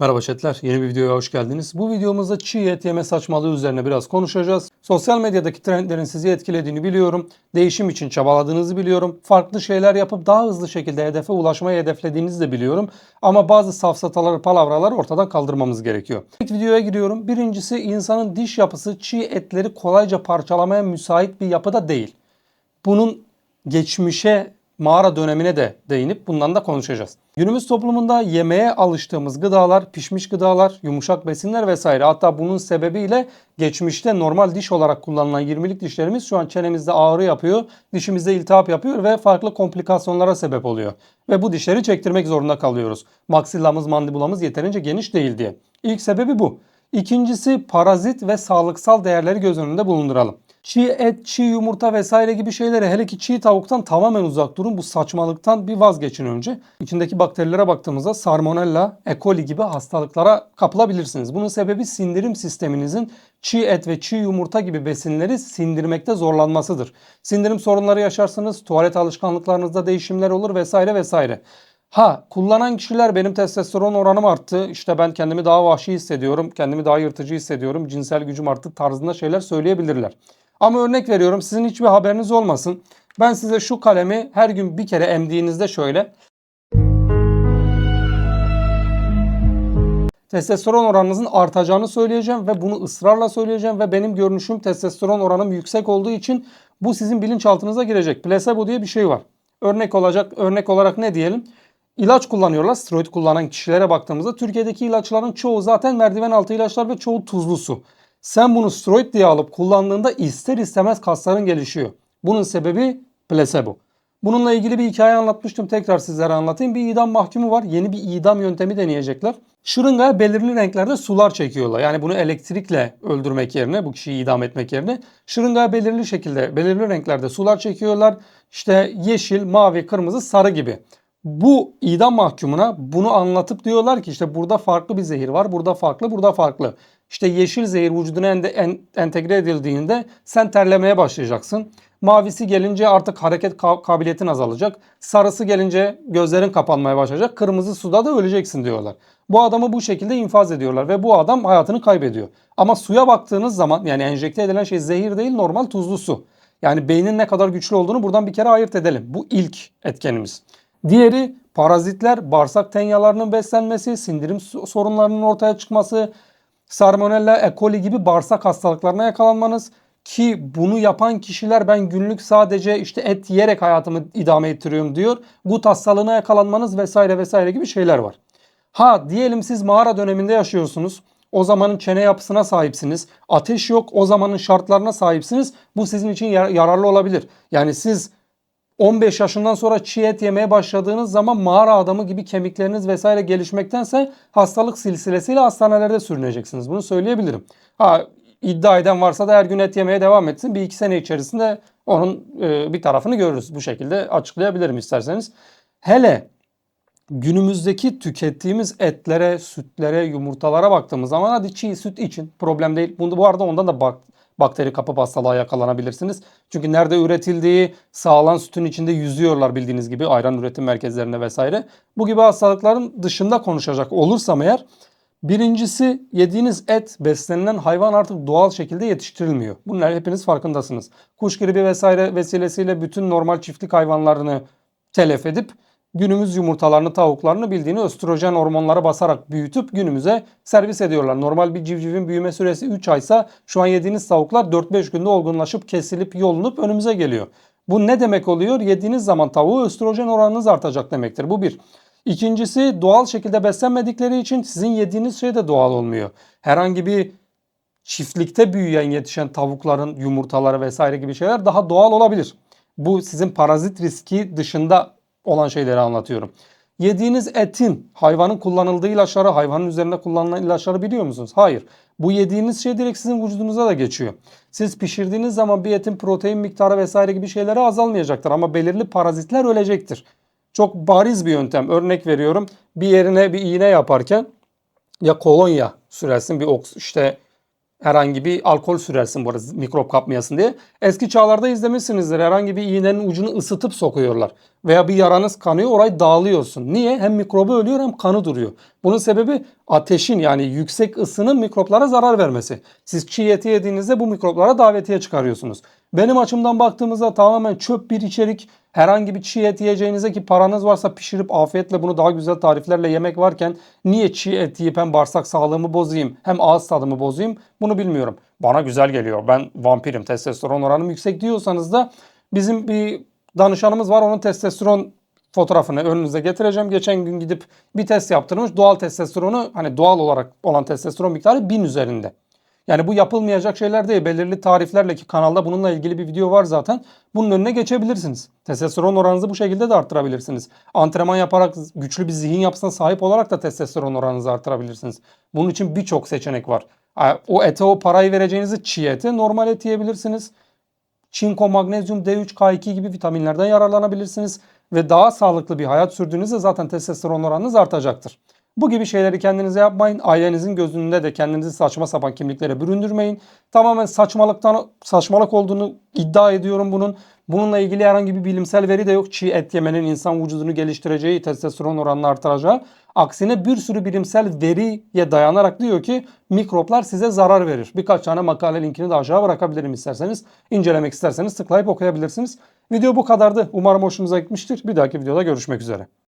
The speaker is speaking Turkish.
Merhaba chatler, yeni bir videoya hoş geldiniz. Bu videomuzda çiğ et yeme saçmalığı üzerine biraz konuşacağız. Sosyal medyadaki trendlerin sizi etkilediğini biliyorum. Değişim için çabaladığınızı biliyorum. Farklı şeyler yapıp daha hızlı şekilde hedefe ulaşmayı hedeflediğinizi de biliyorum. Ama bazı safsataları, palavraları ortadan kaldırmamız gerekiyor. İlk videoya giriyorum. Birincisi insanın diş yapısı çiğ etleri kolayca parçalamaya müsait bir yapıda değil. Bunun geçmişe mağara dönemine de değinip bundan da konuşacağız. Günümüz toplumunda yemeğe alıştığımız gıdalar, pişmiş gıdalar, yumuşak besinler vesaire. Hatta bunun sebebiyle geçmişte normal diş olarak kullanılan 20'lik dişlerimiz şu an çenemizde ağrı yapıyor, dişimizde iltihap yapıyor ve farklı komplikasyonlara sebep oluyor. Ve bu dişleri çektirmek zorunda kalıyoruz. Maksillamız, mandibulamız yeterince geniş değil diye. İlk sebebi bu. İkincisi parazit ve sağlıksal değerleri göz önünde bulunduralım. Çiğ et, çiğ yumurta vesaire gibi şeylere hele ki çiğ tavuktan tamamen uzak durun. Bu saçmalıktan bir vazgeçin önce. İçindeki bakterilere baktığımızda Salmonella, E. coli gibi hastalıklara kapılabilirsiniz. Bunun sebebi sindirim sisteminizin çiğ et ve çiğ yumurta gibi besinleri sindirmekte zorlanmasıdır. Sindirim sorunları yaşarsınız, tuvalet alışkanlıklarınızda değişimler olur vesaire vesaire. Ha kullanan kişiler benim testosteron oranım arttı. İşte ben kendimi daha vahşi hissediyorum. Kendimi daha yırtıcı hissediyorum. Cinsel gücüm arttı tarzında şeyler söyleyebilirler. Ama örnek veriyorum sizin hiçbir haberiniz olmasın. Ben size şu kalemi her gün bir kere emdiğinizde şöyle testosteron oranınızın artacağını söyleyeceğim ve bunu ısrarla söyleyeceğim ve benim görünüşüm testosteron oranım yüksek olduğu için bu sizin bilinçaltınıza girecek. Plasebo diye bir şey var. Örnek olacak örnek olarak ne diyelim? İlaç kullanıyorlar. Steroid kullanan kişilere baktığımızda Türkiye'deki ilaçların çoğu zaten merdiven altı ilaçlar ve çoğu tuzlu su. Sen bunu steroid diye alıp kullandığında ister istemez kasların gelişiyor. Bunun sebebi plasebo. Bununla ilgili bir hikaye anlatmıştım. Tekrar sizlere anlatayım. Bir idam mahkumu var. Yeni bir idam yöntemi deneyecekler. Şırıngaya belirli renklerde sular çekiyorlar. Yani bunu elektrikle öldürmek yerine, bu kişiyi idam etmek yerine şırıngaya belirli şekilde, belirli renklerde sular çekiyorlar. İşte yeşil, mavi, kırmızı, sarı gibi. Bu idam mahkumuna bunu anlatıp diyorlar ki işte burada farklı bir zehir var, burada farklı, burada farklı. İşte yeşil zehir vücuduna en, en, entegre edildiğinde sen terlemeye başlayacaksın. Mavisi gelince artık hareket kabiliyetin azalacak. Sarısı gelince gözlerin kapanmaya başlayacak. Kırmızı suda da öleceksin diyorlar. Bu adamı bu şekilde infaz ediyorlar ve bu adam hayatını kaybediyor. Ama suya baktığınız zaman yani enjekte edilen şey zehir değil normal tuzlu su. Yani beynin ne kadar güçlü olduğunu buradan bir kere ayırt edelim. Bu ilk etkenimiz. Diğeri parazitler, bağırsak tenyalarının beslenmesi, sindirim sorunlarının ortaya çıkması, Salmonella, E. coli gibi bağırsak hastalıklarına yakalanmanız ki bunu yapan kişiler ben günlük sadece işte et yiyerek hayatımı idame ettiriyorum diyor. Gut hastalığına yakalanmanız vesaire vesaire gibi şeyler var. Ha diyelim siz mağara döneminde yaşıyorsunuz. O zamanın çene yapısına sahipsiniz. Ateş yok o zamanın şartlarına sahipsiniz. Bu sizin için yar- yararlı olabilir. Yani siz 15 yaşından sonra çiğ et yemeye başladığınız zaman mağara adamı gibi kemikleriniz vesaire gelişmektense hastalık silsilesiyle hastanelerde sürüneceksiniz. Bunu söyleyebilirim. Ha iddia eden varsa da her gün et yemeye devam etsin. Bir iki sene içerisinde onun e, bir tarafını görürüz. Bu şekilde açıklayabilirim isterseniz. Hele günümüzdeki tükettiğimiz etlere, sütlere, yumurtalara baktığımız zaman hadi çiğ süt için problem değil. Bunu bu arada ondan da bak, bakteri kapı hastalığa yakalanabilirsiniz. Çünkü nerede üretildiği sağlan sütün içinde yüzüyorlar bildiğiniz gibi ayran üretim merkezlerinde vesaire. Bu gibi hastalıkların dışında konuşacak olursam eğer Birincisi yediğiniz et beslenilen hayvan artık doğal şekilde yetiştirilmiyor. Bunlar hepiniz farkındasınız. Kuş gribi vesaire vesilesiyle bütün normal çiftlik hayvanlarını telef edip günümüz yumurtalarını, tavuklarını bildiğini östrojen hormonlara basarak büyütüp günümüze servis ediyorlar. Normal bir civcivin büyüme süresi 3 aysa şu an yediğiniz tavuklar 4-5 günde olgunlaşıp kesilip yolunup önümüze geliyor. Bu ne demek oluyor? Yediğiniz zaman tavuğu östrojen oranınız artacak demektir. Bu bir. İkincisi doğal şekilde beslenmedikleri için sizin yediğiniz şey de doğal olmuyor. Herhangi bir çiftlikte büyüyen yetişen tavukların yumurtaları vesaire gibi şeyler daha doğal olabilir. Bu sizin parazit riski dışında olan şeyleri anlatıyorum. Yediğiniz etin, hayvanın kullanıldığı ilaçları, hayvanın üzerinde kullanılan ilaçları biliyor musunuz? Hayır. Bu yediğiniz şey direkt sizin vücudunuza da geçiyor. Siz pişirdiğiniz zaman bir etin protein miktarı vesaire gibi şeyleri azalmayacaktır ama belirli parazitler ölecektir. Çok bariz bir yöntem. Örnek veriyorum. Bir yerine bir iğne yaparken ya kolonya sürersin bir oks işte Herhangi bir alkol sürersin bu arada mikrop kapmayasın diye. Eski çağlarda izlemişsinizdir. Herhangi bir iğnenin ucunu ısıtıp sokuyorlar. Veya bir yaranız kanıyor orayı dağılıyorsun. Niye? Hem mikrobu ölüyor hem kanı duruyor. Bunun sebebi ateşin yani yüksek ısının mikroplara zarar vermesi. Siz çiğ eti yediğinizde bu mikroplara davetiye çıkarıyorsunuz. Benim açımdan baktığımızda tamamen çöp bir içerik. Herhangi bir çiğ et yiyeceğinize ki paranız varsa pişirip afiyetle bunu daha güzel tariflerle yemek varken niye çiğ et yiyip hem bağırsak sağlığımı bozayım hem ağız tadımı bozayım bunu bilmiyorum. Bana güzel geliyor. Ben vampirim. Testosteron oranım yüksek diyorsanız da bizim bir danışanımız var. Onun testosteron fotoğrafını önünüze getireceğim. Geçen gün gidip bir test yaptırmış. Doğal testosteronu hani doğal olarak olan testosteron miktarı 1000 üzerinde. Yani bu yapılmayacak şeyler değil. Belirli tariflerle ki kanalda bununla ilgili bir video var zaten. Bunun önüne geçebilirsiniz. Testosteron oranınızı bu şekilde de arttırabilirsiniz. Antrenman yaparak güçlü bir zihin yapısına sahip olarak da testosteron oranınızı arttırabilirsiniz. Bunun için birçok seçenek var. O ete o parayı vereceğinizi çiğ ete normal et yiyebilirsiniz. Çinko, magnezyum, D3, K2 gibi vitaminlerden yararlanabilirsiniz. Ve daha sağlıklı bir hayat sürdüğünüzde zaten testosteron oranınız artacaktır. Bu gibi şeyleri kendinize yapmayın. Ailenizin gözünde de kendinizi saçma sapan kimliklere büründürmeyin. Tamamen saçmalıktan saçmalık olduğunu iddia ediyorum bunun. Bununla ilgili herhangi bir bilimsel veri de yok. Çiğ et yemenin insan vücudunu geliştireceği, testosteron oranını artıracağı. Aksine bir sürü bilimsel veriye dayanarak diyor ki mikroplar size zarar verir. Birkaç tane makale linkini de aşağı bırakabilirim isterseniz. İncelemek isterseniz tıklayıp okuyabilirsiniz. Video bu kadardı. Umarım hoşunuza gitmiştir. Bir dahaki videoda görüşmek üzere.